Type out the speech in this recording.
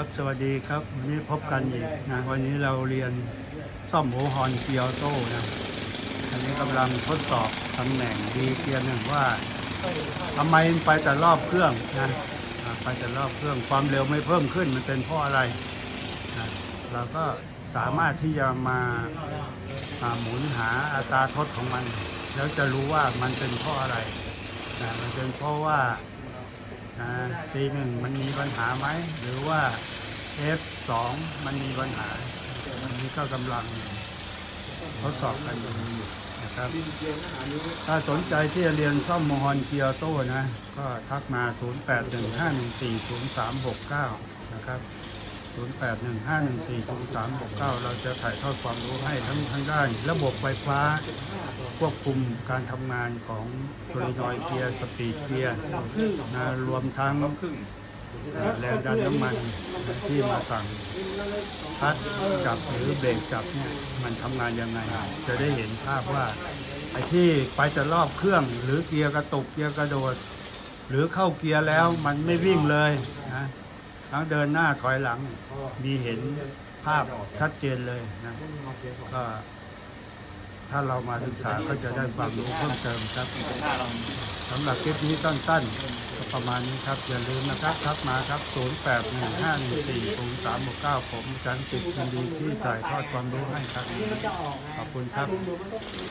ครับ สวัสดีครับ วันนี้พบกันอีกนะวันนี้เราเรียนซ่อมหัวฮอนเกียร์โต้นะอันนี้กำลังทดสอบตำแหน่งดีเกียร์หนึ่งว่าทำไมไปแต่รอบเครื่องนะไปแต่รอบเครื่องความเร็วไม่เพิ่มขึ้นมันเป็นเพราะอะไรนะเราก็สามารถที่จะมาาหมุนหาอัตราทดของมัน แล้วจะรู้ว่ามันเป็นเพราะอะไรนะมันเป็นเพราะว่า นะซีหนึ่งมันมีปัญหาไหม หรือว่า F2 มันมีปัญหาวันนี้ก็กำลังทดสอบกันอยู่นะครับถ้าสนใจที่จะเรียนซ่อมโมฮอนเกียร์โต้นะ ก็ทักมา 0815140369 นะครับ 0815140369 เราจะถ่ายทอดความรู้ให้ทั้งทางด้าน ระบบไฟฟ้า ควบคุมการทำงานของโซลินอยเกียร์สปีดเกียร์นะรวมทั้งแรงดันน้ำมันที่มาสั่งคลัดจับหรือเบรกจับเนี่ยมันทำงานยังไง จะได้เห็นภาพว่าไอ้ที่ไปจะรอบเครื่องหรือเกียร์กระตุกเกียร์กระโดด หรือเข้าเกียร์แล้วมันไม่วิ่งเลย ทั้งเดินหน้าถอยหลัง มีเห็นภาพชัดเจนเลยนะก็ถ้าเรามาศึกษาก็จะได้ความรู้เพิ่มเติมครับสำหรับคลิปนี้สั้นๆประมาณนี้ครับ อย่าลืมนะครับทักมาครับ 0815140369 ผมอาจันติดยินดีที่จ่ายทอดความรู้ให้ครับ ขอบคุณครับ